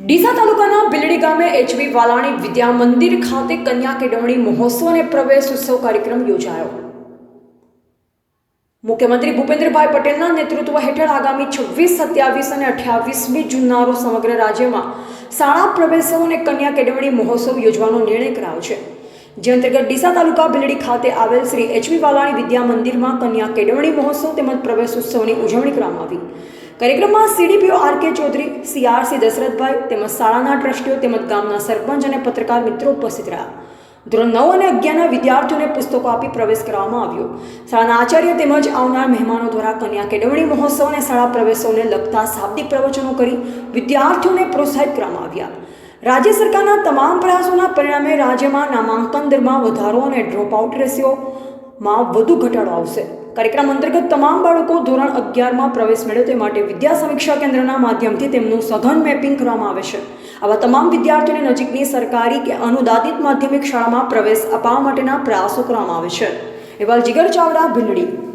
ડીસા તાલુકાના બિલડી ગામે એચવી વાલાણી વિદ્યા મંદિર ખાતે કન્યા કેળવણી મહોત્સવ અને પ્રવેશ ઉત્સવ કાર્યક્રમ યોજાયો. મુખ્યમંત્રી ભૂપેન્દ્રભાઈ પટેલના નેતૃત્વ હેઠળ આગામી છવ્વીસ, સત્યાવીસ અને અઠ્યાવીસમી જૂનના સમગ્ર રાજ્યમાં શાળા પ્રવેશો અને કન્યા કેળવણી મહોત્સવ યોજવાનો નિર્ણય કરાયો છે. જે અંતર્ગત ડીસા તાલુકા બિલડી ખાતે આવેલ શ્રી એચવી વાલાણી વિદ્યા મંદિરમાં કન્યા કેળવણી મહોત્સવ તેમજ પ્રવેશ ઉત્સવની ઉજવણી કરવામાં આવી. કાર્યક્રમમાં CDPO R K Chaudhary CRC Dasharathbhai તેમજ શાળાના ટ્રસ્ટીઓ તેમજ ગામના સરપંચ અને પત્રકાર મિત્રો ઉપસ્થિત રહ્યા. ધોરણ નવ અને અગિયારના વિદ્યાર્થીઓને પુસ્તકો આપી પ્રવેશ કરવામાં આવ્યો. શાળાના આચાર્ય તેમજ આવનાર મહેમાનો દ્વારા કન્યા કેળવણી મહોત્સવ અને શાળા પ્રવેશોને લગતા શાબ્દિક પ્રવચનો કરી વિદ્યાર્થીઓને પ્રોત્સાહિત કરવામાં આવ્યા. રાજ્ય સરકારના તમામ પ્રયાસોના પરિણામે રાજ્યમાં નામાંકન દરમાં વધારો અને ડ્રોપ આઉટ રેશિયોમાં વધુ ઘટાડો આવશે. કાર્યક્રમ અંતર્ગત તમામ બાળકો ધોરણ અગિયારમાં પ્રવેશ મેળવે તે માટે વિદ્યા સમીક્ષા કેન્દ્રના માધ્યમથી તેમનું સઘન મેપિંગ કરવામાં આવે છે. આવા તમામ વિદ્યાર્થીઓને નજીકની સરકારી કે અનુદાનિત માધ્યમિક શાળામાં પ્રવેશ અપાવવા માટેના પ્રયાસો કરવામાં આવે છે. એવા જીગર ચાવડા, ભીલડી.